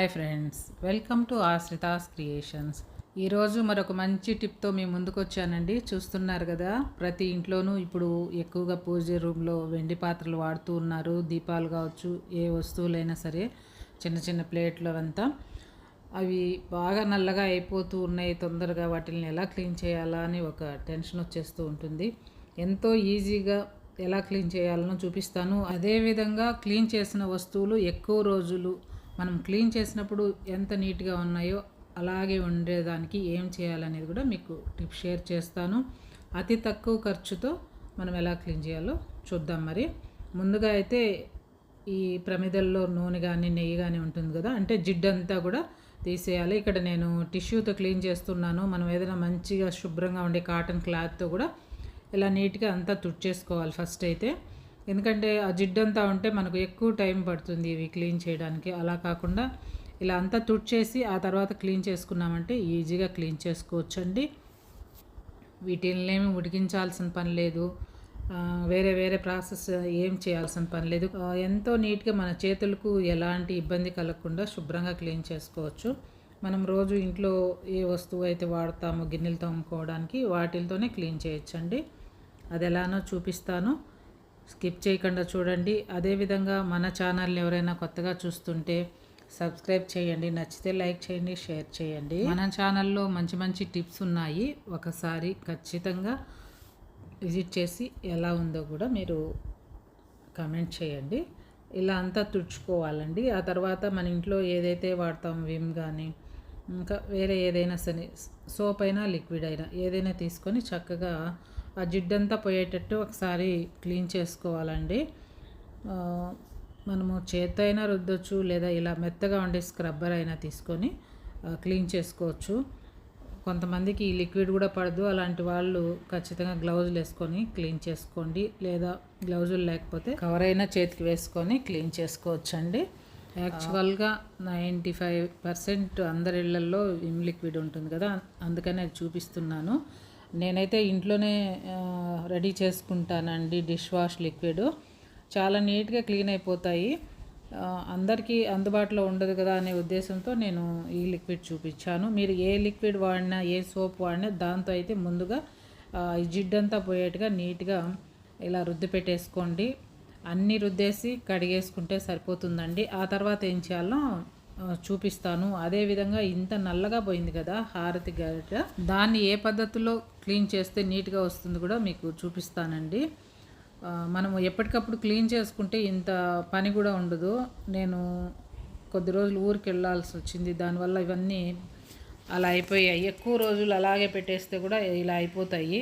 Hi friends. Welcome to Ashritha's creations. ఈరోజు మరొక మంచి టిప్తో మీ ముందుకు వచ్చానండి. చూస్తున్నారు కదా ప్రతి ఇంట్లోనూ ఇప్పుడు ఎక్కువగా పూజ రూమ్లో వెండి పాత్రలు వాడుతూ ఉన్నారు. దీపాలు కావచ్చు ఏ వస్తువులైనా సరే చిన్న చిన్న ప్లేట్లు అంతా అవి బాగా నల్లగా అయిపోతూ ఉన్నాయి తొందరగా వాటిని ఎలా క్లీన్ చేయాలా అని ఒక టెన్షన్ వచ్చేస్తూ ఉంటుంది. ఎంతో ఈజీగా ఎలా క్లీన్ చేయాలనో చూపిస్తాను. అదేవిధంగా క్లీన్ చేసిన వస్తువులు ఎక్కువ రోజులు మనం క్లీన్ చేసినప్పుడు ఎంత నీట్గా ఉన్నాయో అలాగే ఉండేదానికి ఏం చేయాలనేది కూడా మీకు టిప్ షేర్ చేస్తాను. అతి తక్కువ ఖర్చుతో మనం ఎలా క్లీన్ చేయాలో చూద్దాం మరి. ముందుగా అయితే ఈ ప్రమిదల్లో నూనె కానీ నెయ్యి కానీ ఉంటుంది కదా అంటే జిడ్డంతా కూడా తీసేయాలి. ఇక్కడ నేను టిష్యూతో క్లీన్ చేస్తున్నాను. మనం ఏదైనా మంచిగా శుభ్రంగా ఉండే కాటన్ క్లాత్తో కూడా ఇలా నీట్గా అంతా తుడిచేసుకోవాలి ఫస్ట్ అయితే. ఎందుకంటే ఆ జిడ్డంతా ఉంటే మనకు ఎక్కువ టైం పడుతుంది ఇవి క్లీన్ చేయడానికి. అలా కాకుండా ఇలా అంతా తుడిచేసి ఆ తర్వాత క్లీన్ చేసుకున్నామంటే ఈజీగా క్లీన్ చేసుకోవచ్చండి. వీటిని ఉడికించాల్సిన పని లేదు. వేరే వేరే ప్రాసెస్ ఏం చేయాల్సిన పని లేదు. ఎంతో నీట్గా మన చేతులకు ఎలాంటి ఇబ్బంది కలగకుండా శుభ్రంగా క్లీన్ చేసుకోవచ్చు. మనం రోజు ఇంట్లో ఏ వస్తువు అయితే వాడతామో గిన్నెలు తోముకోవడానికి వాటితోనే క్లీన్ చేయొచ్చండి. అది ఎలానో చూపిస్తాను. స్కిప్ చేయకుండా చూడండి. అదేవిధంగా మన ఛానల్ని ఎవరైనా కొత్తగా చూస్తుంటే సబ్స్క్రైబ్ చేయండి. నచ్చితే లైక్ చేయండి షేర్ చేయండి. మన ఛానల్లో మంచి మంచి టిప్స్ ఉన్నాయి. ఒకసారి ఖచ్చితంగా విజిట్ చేసి ఎలా ఉందో కూడా మీరు కమెంట్ చేయండి. ఇలా అంతా తుడుచుకోవాలండి. ఆ తర్వాత మన ఇంట్లో ఏదైతే వాడతాం విమ్ కానీ ఇంకా వేరే ఏదైనా సరే సోప్ అయినా లిక్విడ్ అయినా ఏదైనా తీసుకొని చక్కగా ఆ జిడ్డంతా పోయేటట్టు ఒకసారి క్లీన్ చేసుకోవాలండి. మనము చేత్తో అయినా రుద్దొచ్చు లేదా ఇలా మెత్తగా ఉండే స్క్రబ్బర్ అయినా తీసుకొని క్లీన్ చేసుకోవచ్చు. కొంతమందికి ఈ లిక్విడ్ కూడా పడదు అలాంటి వాళ్ళు ఖచ్చితంగా గ్లౌజులు వేసుకొని క్లీన్ చేసుకోండి లేదా గ్లౌజులు లేకపోతే కవర్ అయినా చేతికి వేసుకొని క్లీన్ చేసుకోవచ్చు అండి యాక్చువల్గా నైంటీ ఫైవ్ పర్సెంట్ అందరి ఇళ్ళల్లో విమ్ లిక్విడ్ ఉంటుంది కదా అందుకని అది చూపిస్తున్నాను. నేనైతే ఇంట్లోనే రెడీ చేసుకుంటానండి డిష్ వాష్ లిక్విడ్. చాలా నీట్గా క్లీన్ అయిపోతాయి. అందరికీ అందుబాటులో ఉండదు కదా అనే ఉద్దేశంతో నేను ఈ లిక్విడ్ చూపించాను. మీరు ఏ లిక్విడ్ వాడినా ఏ సోప్ వాడినా దాంతో అయితే ముందుగా ఈ జిడ్డంతా పోయేట్టుగా నీట్గా ఇలా రుద్ది పెట్టేసుకోండి. అన్నీ రుద్దేసి కడిగేసుకుంటే సరిపోతుందండి. ఆ తర్వాత ఏం చేయాలో చూపిస్తాను. అదేవిధంగా ఇంత నల్లగా పోయింది కదా హారతి గరిట. దాన్ని ఏ పద్ధతిలో క్లీన్ చేస్తే నీట్గా వస్తుంది కూడా మీకు చూపిస్తానండి. మనము ఎప్పటికప్పుడు క్లీన్ చేసుకుంటే ఇంత పని కూడా ఉండదు. నేను కొద్ది రోజులు ఊరికి వెళ్ళాల్సి వచ్చింది. దానివల్ల ఇవన్నీ అలా అయిపోయాయి. ఎక్కువ రోజులు అలాగే పెట్టేస్తే కూడా ఇలా అయిపోతాయి.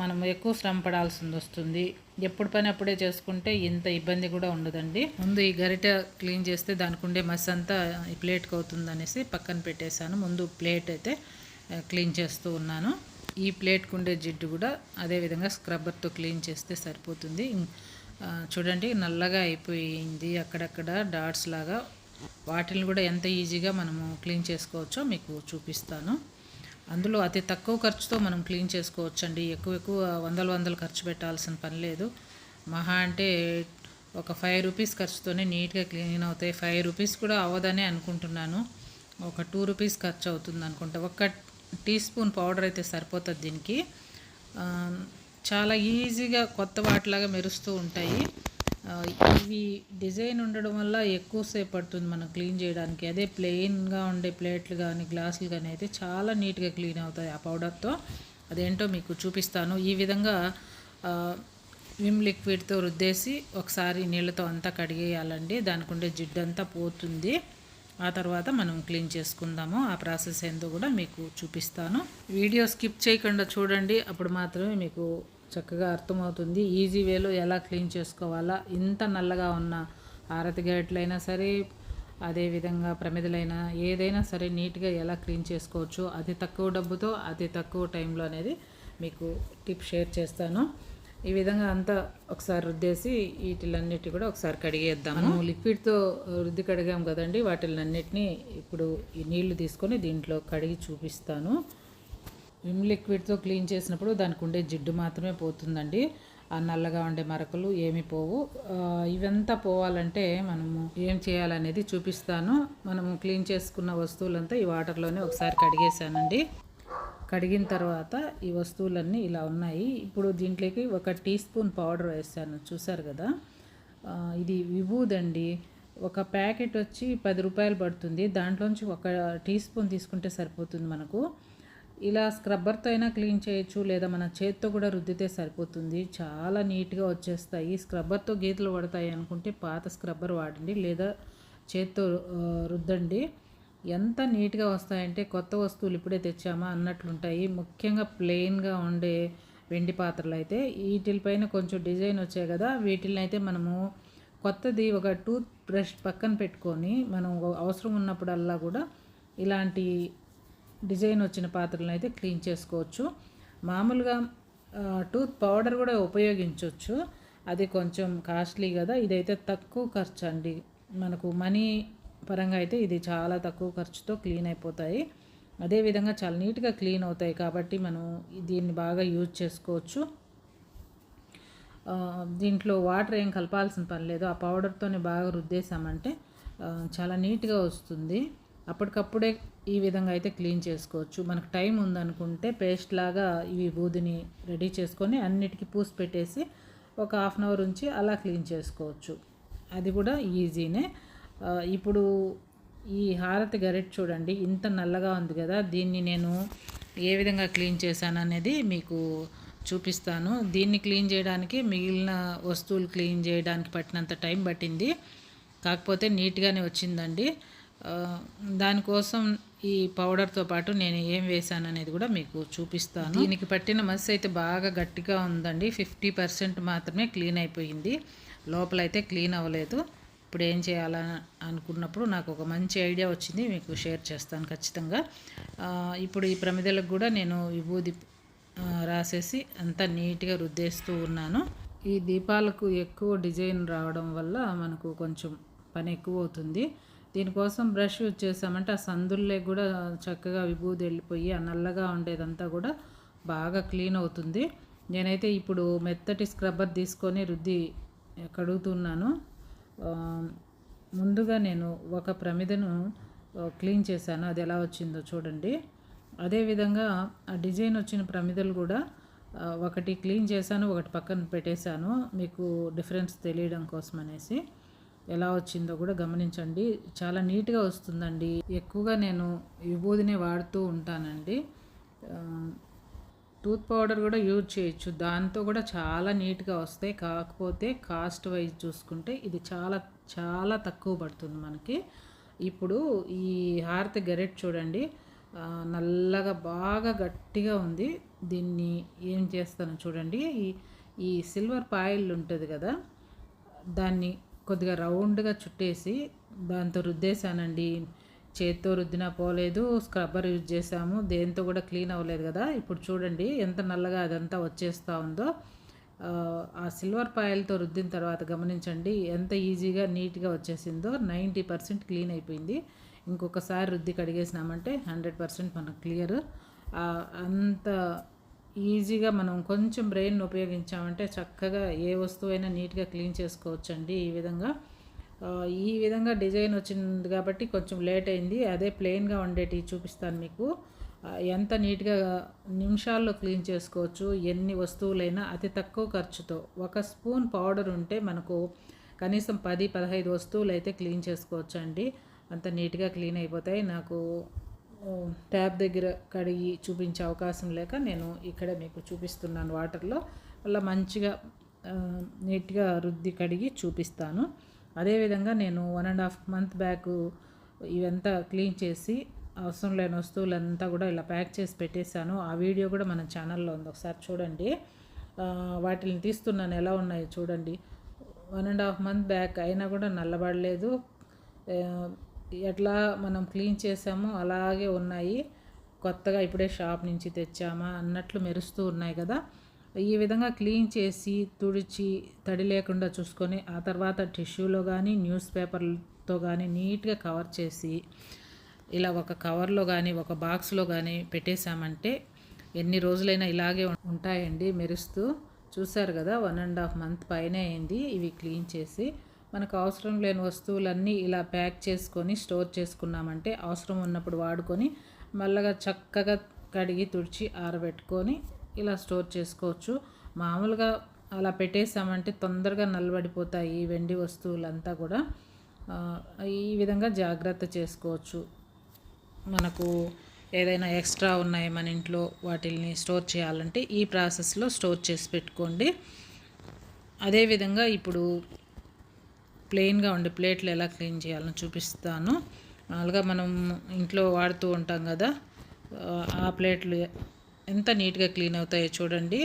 మనం ఎక్కువ శ్రమ పడాల్సింది వస్తుంది. ఎప్పుడు పని అప్పుడే చేసుకుంటే ఇంత ఇబ్బంది కూడా ఉండదండి. ముందు ఈ గరిట క్లీన్ చేస్తే దానికి ఉండే మస్ అంతా ఈ ప్లేట్కి అవుతుంది అనేసి పక్కన పెట్టేశాను. ముందు ప్లేట్ అయితే క్లీన్ చేస్తూ ఉన్నాను. ఈ ప్లేట్కి ఉండే జిడ్డు కూడా అదేవిధంగా స్క్రబ్బర్తో క్లీన్ చేస్తే సరిపోతుంది. చూడండి నల్లగా అయిపోయింది అక్కడక్కడ డాట్స్ లాగా. వాటిని కూడా ఎంత ఈజీగా మనము క్లీన్ చేసుకోవచ్చో మీకు చూపిస్తాను. అందులో అతి తక్కువ ఖర్చుతో మనం క్లీన్ చేసుకోవచ్చు అండి ఎక్కువ ఎక్కువ వందలు వందలు ఖర్చు పెట్టాల్సిన పని లేదు. మహా అంటే ఒక ఫైవ్ రూపీస్ ఖర్చుతోనే నీట్గా క్లీన్ అవుతాయి. ఫైవ్ రూపీస్ కూడా అవ్వదనే అనుకుంటున్నాను. ఒక టూ రూపీస్ ఖర్చు అవుతుంది అనుకుంటా. ఒక టీ స్పూన్ పౌడర్ అయితే సరిపోతుంది దీనికి. చాలా ఈజీగా కొత్త వాటిలాగా మెరుస్తూ ఉంటాయి. ఇవి డిజైన్ ఉండడం వల్ల ఎక్కువసేపు పడుతుంది మనం క్లీన్ చేయడానికి. అదే ప్లెయిన్గా ఉండే ప్లేట్లు కానీ గ్లాసులు కానీ అయితే చాలా నీట్గా క్లీన్ అవుతాయి ఆ పౌడర్తో. అదేంటో మీకు చూపిస్తాను. ఈ విధంగా విమ్ లిక్విడ్తో రుద్దేసి ఒకసారి నీళ్ళతో అంతా కడిగేయాలండి. దానికి ఉండే జిడ్డంతా పోతుంది. ఆ తర్వాత మనం క్లీన్ చేసుకుందాము. ఆ ప్రాసెస్ ఏందో కూడా మీకు చూపిస్తాను. వీడియో స్కిప్ చేయకుండా చూడండి. అప్పుడు మాత్రమే మీకు చక్కగా అర్థమవుతుంది. ఈజీ వేలో ఎలా క్లీన్ చేసుకోవాలా ఇంత నల్లగా ఉన్న ఆరతి గేట్లైనా సరే అదేవిధంగా ప్రమిదలైనా ఏదైనా సరే నీట్గా ఎలా క్లీన్ చేసుకోవచ్చు అతి తక్కువ డబ్బుతో అతి తక్కువ టైంలో అనేది మీకు టిప్ షేర్ చేస్తాను. ఈ విధంగా అంతా ఒకసారి రుద్దేసి వీటిలన్నిటి కూడా ఒకసారి కడిగేద్దాము. లిక్విడ్తో రుద్ది కడిగాం కదండి వాటిలన్నిటిని ఇప్పుడు ఈ నీళ్ళు తీసుకొని దీంట్లో కడిగి చూపిస్తాను. విమ్ లిక్విడ్తో క్లీన్ చేసినప్పుడు దానికి ఉండే జిడ్డు మాత్రమే పోతుందండి. ఆ నల్లగా ఉండే మరకలు ఏమి పోవు. ఇవంతా పోవాలంటే మనము ఏం చేయాలనేది చూపిస్తాను. మనము క్లీన్ చేసుకున్న వస్తువులంతా ఈ వాటర్లోనే ఒకసారి కడిగేసానండి కడిగిన తర్వాత ఈ వస్తువులన్నీ ఇలా ఉన్నాయి. ఇప్పుడు దీంట్లోకి ఒక టీ స్పూన్ పౌడర్ వేసాను చూసారు కదా? ఇది విభూదండి. ఒక ప్యాకెట్ వచ్చి పది రూపాయలు పడుతుంది. దాంట్లోంచి ఒక టీ స్పూన్ తీసుకుంటే సరిపోతుంది మనకు. ఇలా స్క్రబ్బర్తో అయినా క్లీన్ చేయొచ్చు లేదా మన చేత్తో కూడా రుద్దితే సరిపోతుంది. చాలా నీట్గా వచ్చేస్తాయి. స్క్రబ్బర్తో గీతలు పడతాయి అనుకుంటే పాత స్క్రబ్బర్ వాడండి లేదా చేత్తో రుద్దండి. ఎంత నీట్గా వస్తాయంటే కొత్త వస్తువులు ఇప్పుడే తెచ్చామా అన్నట్లుంటాయి. ముఖ్యంగా ప్లెయిన్గా ఉండే వెండి పాత్రలు అయితే వీటిపైన కొంచెం డిజైన్ వచ్చాయి కదా వీటిని అయితే మనము కొత్తది ఒక టూత్ బ్రష్ పక్కన పెట్టుకొని మనం అవసరం ఉన్నప్పుడల్లా కూడా ఇలాంటి డిజైన్ వచ్చిన పాత్రలను అయితే క్లీన్ చేసుకోవచ్చు. మామూలుగా టూత్ పౌడర్ కూడా ఉపయోగించవచ్చు అది కొంచెం కాస్ట్లీ కదా ఇదైతే తక్కువ ఖర్చు అండి. మనకు మనీ పరంగా అయితే ఇది చాలా తక్కువ ఖర్చుతో క్లీన్ అయిపోతాయి. అదేవిధంగా చాలా నీట్గా క్లీన్ అవుతాయి కాబట్టి మనం దీన్ని బాగా యూజ్ చేసుకోవచ్చు. దీంట్లో వాటర్ ఏం కలపాల్సిన పని లేదు. ఆ పౌడర్తోనే బాగా రుద్దేశామంటే చాలా నీట్గా వస్తుంది. అప్పటికప్పుడే ఈ విధంగా అయితే క్లీన్ చేసుకోవచ్చు. మనకు టైం ఉందనుకుంటే పేస్ట్ లాగా ఇవి బూదిని రెడీ చేసుకొని అన్నిటికీ పూసి పెట్టేసి ఒక హాఫ్ అన్ అవర్ ఉంచి అలా క్లీన్ చేసుకోవచ్చు. అది కూడా ఈజీనే. ఇప్పుడు ఈ హారతి గరెట్ చూడండి ఇంత నల్లగా ఉంది కదా దీన్ని నేను ఏ విధంగా క్లీన్ చేశాను అనేది మీకు చూపిస్తాను. దీన్ని క్లీన్ చేయడానికి మిగిలిన వస్తువులు క్లీన్ చేయడానికి పట్టినంత టైం పట్టింది. కాకపోతే నీట్గానే వచ్చిందండి. దానికోసం ఈ పౌడర్తో పాటు నేను ఏం వేసాను అనేది కూడా మీకు చూపిస్తాను. దీనికి పట్టిన మస్ అయితే బాగా గట్టిగా ఉందండి. ఫిఫ్టీ పర్సెంట్ మాత్రమే క్లీన్ అయిపోయింది. లోపలైతే క్లీన్ అవ్వలేదు. ఇప్పుడు ఏం చేయాలని అనుకున్నప్పుడు నాకు ఒక మంచి ఐడియా వచ్చింది. మీకు షేర్ చేస్తాను ఖచ్చితంగా. ఇప్పుడు ఈ ప్రమిదలకు కూడా నేను విభూది రాసేసి అంతా నీట్గా రుద్దేస్తూ ఉన్నాను. ఈ దీపాలకు ఎక్కువ డిజైన్ రావడం వల్ల మనకు కొంచెం పని ఎక్కువ అవుతుంది. దీనికోసం బ్రష్ యూజ్ చేసామంటే ఆ సందుల్లో కూడా చక్కగా విభూది వెళ్ళిపోయి ఆ నల్లగా ఉండేదంతా కూడా బాగా క్లీన్ అవుతుంది. నేనైతే ఇప్పుడు మెత్తటి స్క్రబ్బర్ తీసుకొని రుద్ది కడుగుతున్నాను. ముందుగా నేను ఒక ప్రమిదను క్లీన్ చేశాను. అది ఎలా వచ్చిందో చూడండి. అదేవిధంగా ఆ డిజైన్ వచ్చిన ప్రమిదలు కూడా ఒకటి క్లీన్ చేశాను ఒకటి పక్కన పెట్టేశాను. మీకు డిఫరెన్స్ తెలియడం కోసం అనేసి. ఎలా వచ్చిందో కూడా గమనించండి. చాలా నీట్గా వస్తుందండి. ఎక్కువగా నేను విభూదిని వాడుతూ ఉంటానండి. టూత్ పౌడర్ కూడా యూజ్ చేయొచ్చు. దాంతో కూడా చాలా నీట్గా వస్తాయి. కాకపోతే కాస్ట్ వైజ్ చూసుకుంటే ఇది చాలా చాలా తక్కువ పడుతుంది మనకి. ఇప్పుడు ఈ హారతి గరెట్ చూడండి. నల్లగా బాగా గట్టిగా ఉంది. దీన్ని ఏం చేస్తాను చూడండి. ఈ ఈ సిల్వర్ పాయిల్ ఉంటుంది కదా దాన్ని కొద్దిగా రౌండ్గా చుట్టేసి దాంతో రుద్దేశానండి. చేత్తో రుద్దినా పోలేదు స్క్రబ్బర్ యూజ్ చేసాము దేంతో కూడా క్లీన్ అవ్వలేదు కదా. ఇప్పుడు చూడండి ఎంత నల్లగా అదంతా వచ్చేస్తూ ఉందో. ఆ, సిల్వర్ పాయల్తో రుద్దిన తర్వాత గమనించండి ఎంత ఈజీగా నీట్గా వచ్చేసిందో. నైంటీ పర్సెంట్ క్లీన్ అయిపోయింది. ఇంకొకసారి రుద్ది కడిగేసినామంటే హండ్రెడ్ పర్సెంట్ మనకు క్లియర్. అంత ఈజీగా మనం కొంచెం బ్రెయిన్ ఉపయోగించామంటే చక్కగా ఏ వస్తువైనా నీట్గా క్లీన్ చేసుకోవచ్చండి ఈ విధంగా. ఈ విధంగా డిజైన్ వచ్చింది కాబట్టి కొంచెం లేట్ అయింది. అదే ప్లెయిన్గా ఉండేటివి చూపిస్తాను మీకు. ఎంత నీట్గా నిమిషాల్లో క్లీన్ చేసుకోవచ్చు ఎన్ని వస్తువులైనా అతి తక్కువ ఖర్చుతో. ఒక స్పూన్ పౌడర్ ఉంటే మనకు కనీసం పది పదహైదు వస్తువులు అయితే క్లీన్ చేసుకోవచ్చు అండి అంత నీట్గా క్లీన్ అయిపోతాయి. నాకు ట్యాప్ దగ్గర కడిగి చూపించే అవకాశం లేక నేను ఇక్కడే మీకు చూపిస్తున్నాను వాటర్లో. అలా మంచిగా నీట్గా రుద్ది కడిగి చూపిస్తాను. అదేవిధంగా నేను one and half month back ఇవంతా క్లీన్ చేసి అవసరం లేని వస్తువులంతా కూడా ఇలా ప్యాక్ చేసి పెట్టేశాను. ఆ వీడియో కూడా మన ఛానల్లో ఉంది. ఒకసారి చూడండి. వాటిని తీస్తున్నాను. ఎలా ఉన్నాయో చూడండి. One and half month back అయినా కూడా నల్లబడలేదు. ఎట్లా మనం క్లీన్ చేసామో అలాగే ఉన్నాయి. కొత్తగా ఇప్పుడే షాప్ నుంచి తెచ్చామా అన్నట్లు మెరుస్తూ ఉన్నాయి కదా. ఈ విధంగా క్లీన్ చేసి తుడిచి తడి లేకుండా చూసుకొని ఆ తర్వాత టిష్యూలో కానీ న్యూస్ పేపర్తో కానీ నీట్గా కవర్ చేసి ఇలా ఒక కవర్లో కానీ ఒక బాక్స్లో కానీ పెట్టేశామంటే ఎన్ని రోజులైనా ఇలాగే ఉంటాయండి మెరుస్తూ. చూసారు కదా వన్ అండ్ హాఫ్ మంత్ పైనే అయింది ఇవి క్లీన్ చేసి. మనకు అవసరం లేని వస్తువులన్నీ ఇలా ప్యాక్ చేసుకొని స్టోర్ చేసుకున్నామంటే అవసరం ఉన్నప్పుడు వాడుకొని మళ్ళగా చక్కగా కడిగి తుడిచి ఆరబెట్టుకొని ఇలా స్టోర్ చేసుకోవచ్చు. మామూలుగా అలా పెట్టేసామంటే తొందరగా నల్లబడిపోతాయి ఈ వెండి వస్తువులంతా కూడా. ఈ విధంగా జాగ్రత్త చేసుకోవచ్చు. మనకు ఏదైనా ఎక్స్ట్రా ఉన్నాయి మన ఇంట్లో వాటిల్ని స్టోర్ చేయాలంటే ఈ ప్రాసెస్లో స్టోర్ చేసి పెట్టుకోండి. అదేవిధంగా ఇప్పుడు ప్లెయిన్గా ఉండే ప్లేట్లు ఎలా క్లీన్ చేయాలని చూపిస్తాను. మామూలుగా మనం ఇంట్లో వాడుతూ ఉంటాం కదా ఆ, ప్లేట్లు ఎంత నీట్గా క్లీన్ అవుతాయో చూడండి.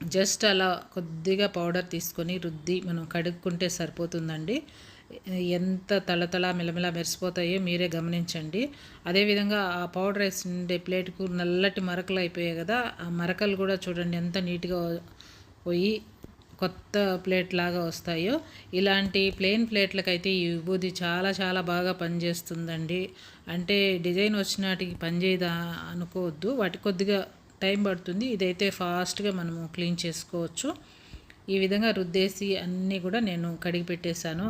జస్ట్ అలా కొద్దిగా పౌడర్ తీసుకొని రుద్ది మనం కడుక్కుంటే సరిపోతుందండి. ఎంత తళతళ మెలమెల మెరిసిపోతాయో మీరే గమనించండి. అదేవిధంగా ఆ పౌడర్ వేసిండే ప్లేట్కు నల్లటి మరకలు అయిపోయాయి కదా ఆ మరకలు కూడా చూడండి ఎంత నీట్గా పోయి కొత్త ప్లేట్ లాగా వస్తాయో. ఇలాంటి ప్లెయిన్ ప్లేట్లకైతే ఈ విభూది చాలా చాలా బాగా పనిచేస్తుందండి. అంటే డిజైన్ వచ్చినాటికి పనిచేయదా అనుకోవద్దు. వాటి కొద్దిగా టైం పడుతుంది. ఇదైతే ఫాస్ట్గా మనము క్లీన్ చేసుకోవచ్చు. ఈ విధంగా రుద్దేసి అన్నీ కూడా నేను కడిగి పెట్టేశాను.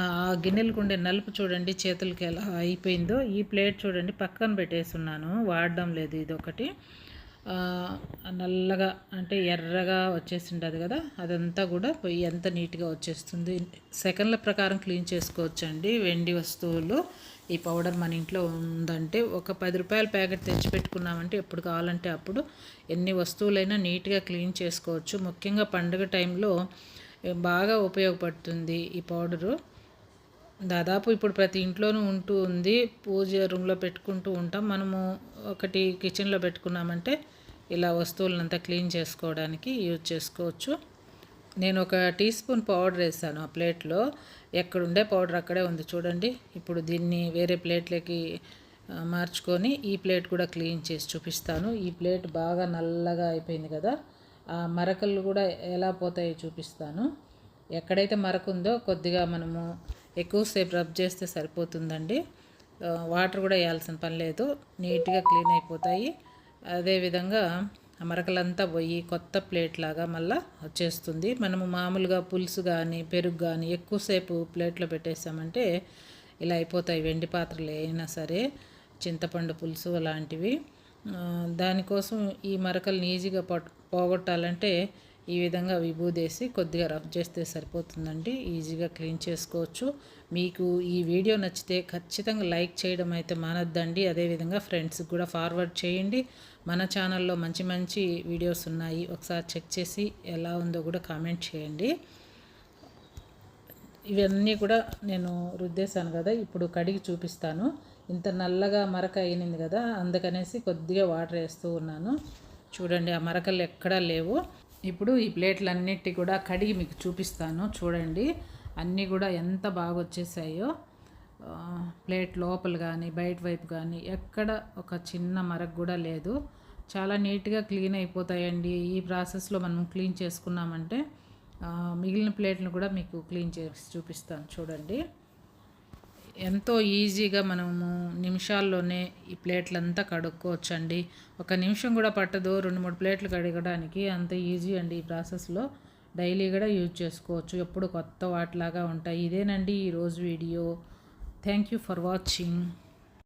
ఆ గిన్నెలకు ఉండే నలుపు చూడండి చేతులకి ఎలా అయిపోయిందో. ఈ ప్లేట్ చూడండి పక్కన పెట్టేస్తున్నాను. వాడడం లేదు ఇది ఒకటి నల్లగా అంటే ఎర్రగా వచ్చేసి ఉంటుంది కదా అదంతా కూడా పొయ్యి ఎంత నీట్గా వచ్చేస్తుంది. సెకండ్ల ప్రకారం క్లీన్ చేసుకోవచ్చండి. వెండి వస్తువులు ఈ పౌడర్ మన ఇంట్లో ఉందంటే ఒక పది రూపాయల ప్యాకెట్ తెచ్చి పెట్టుకున్నామంటే ఎప్పుడు కావాలంటే అప్పుడు ఎన్ని వస్తువులైనా నీట్గా క్లీన్ చేసుకోవచ్చు. ముఖ్యంగా పండుగ టైంలో బాగా ఉపయోగపడుతుంది ఈ పౌడరు. దాదాపు ఇప్పుడు ప్రతి ఇంట్లోనూ ఉంటూ ఉంది. పూజ రూమ్లో పెట్టుకుంటూ ఉంటాం. మనము ఒకటి కిచెన్లో పెట్టుకున్నామంటే ఇలా వస్తువులంతా క్లీన్ చేసుకోవడానికి యూజ్ చేసుకోవచ్చు. నేను ఒక టీ స్పూన్ పౌడర్ వేసాను ఆ ప్లేట్లో. ఎక్కడుండే పౌడర్ అక్కడే ఉంది చూడండి. ఇప్పుడు దీన్ని వేరే ప్లేట్లోకి మార్చుకొని ఈ ప్లేట్ కూడా క్లీన్ చేసి చూపిస్తాను. ఈ ప్లేట్ బాగా నల్లగా అయిపోయింది కదా. ఆ మరకలు కూడా ఎలా పోతాయో చూపిస్తాను. ఎక్కడైతే మరక ఉందో కొద్దిగా మనము ఎక్కువసేపు రబ్ చేస్తే సరిపోతుందండి. వాటర్ కూడా వేయాల్సిన పని లేదు. నీట్గా క్లీన్ అయిపోతాయి. అదేవిధంగా ఆ మరకలంతా పోయి కొత్త ప్లేట్ లాగా మళ్ళీ వచ్చేస్తుంది. మనము మామూలుగా పులుసు కానీ పెరుగు కానీ ఎక్కువసేపు ప్లేట్లో పెట్టేసామంటే ఇలా అయిపోతాయి వెండి పాత్రలు అయినా సరే చింతపండు పులుసు అలాంటివి. దానికోసం ఈ మరకలను ఈజీగా పోగొట్టాలంటే ఈ విధంగా విభూదేసి కొద్దిగా రబ్ చేస్తే సరిపోతుందండి. ఈజీగా క్లీన్ చేసుకోవచ్చు. మీకు ఈ వీడియో నచ్చితే ఖచ్చితంగా లైక్ చేయడం అయితే మానద్దండి. అదేవిధంగా ఫ్రెండ్స్కి కూడా ఫార్వర్డ్ చేయండి. మన ఛానల్లో మంచి మంచి వీడియోస్ ఉన్నాయి. ఒకసారి చెక్ చేసి ఎలా ఉందో కూడా కామెంట్ చేయండి. ఇవన్నీ కూడా నేను రుద్దేశాను కదా ఇప్పుడు కడిగి చూపిస్తాను. ఇంత నల్లగా మరక అయినది కదా అందుకనేసి కొద్దిగా వాటర్ వేస్తూ ఉన్నాను. చూడండి ఆ మరకలు ఎక్కడా లేవు. ఇప్పుడు ఈ ప్లేట్లన్నిటి కూడా కడిగి మీకు చూపిస్తాను. చూడండి అన్నీ కూడా ఎంత బాగా వచ్చేసాయో. ప్లేట్ లోపల కానీ బయట వైపు కానీ ఎక్కడ ఒక చిన్న మరక కూడా లేదు. చాలా నీట్గా క్లీన్ అయిపోతాయండి. ఈ ప్రాసెస్లో మనం క్లీన్ చేసుకున్నామంటే మిగిలిన ప్లేట్లు కూడా మీకు క్లీన్ చేసి చూపిస్తాను చూడండి. ఎంతో ఈజీగా మనము నిమిషాల్లోనే ఈ ప్లేట్లంతా కడుక్కోవచ్చండి. ఒక నిమిషం కూడా పట్టదు రెండు మూడు ప్లేట్లు కడగడానికి. అంత ఈజీ అండి ఈ ప్రాసెస్లో. డైలీ కూడా యూజ్ చేసుకోవచ్చు. ఎప్పుడు కొత్త వాటిలాగా ఉంటాయి. ఇదేనండి ఈరోజు video. Thank you for watching.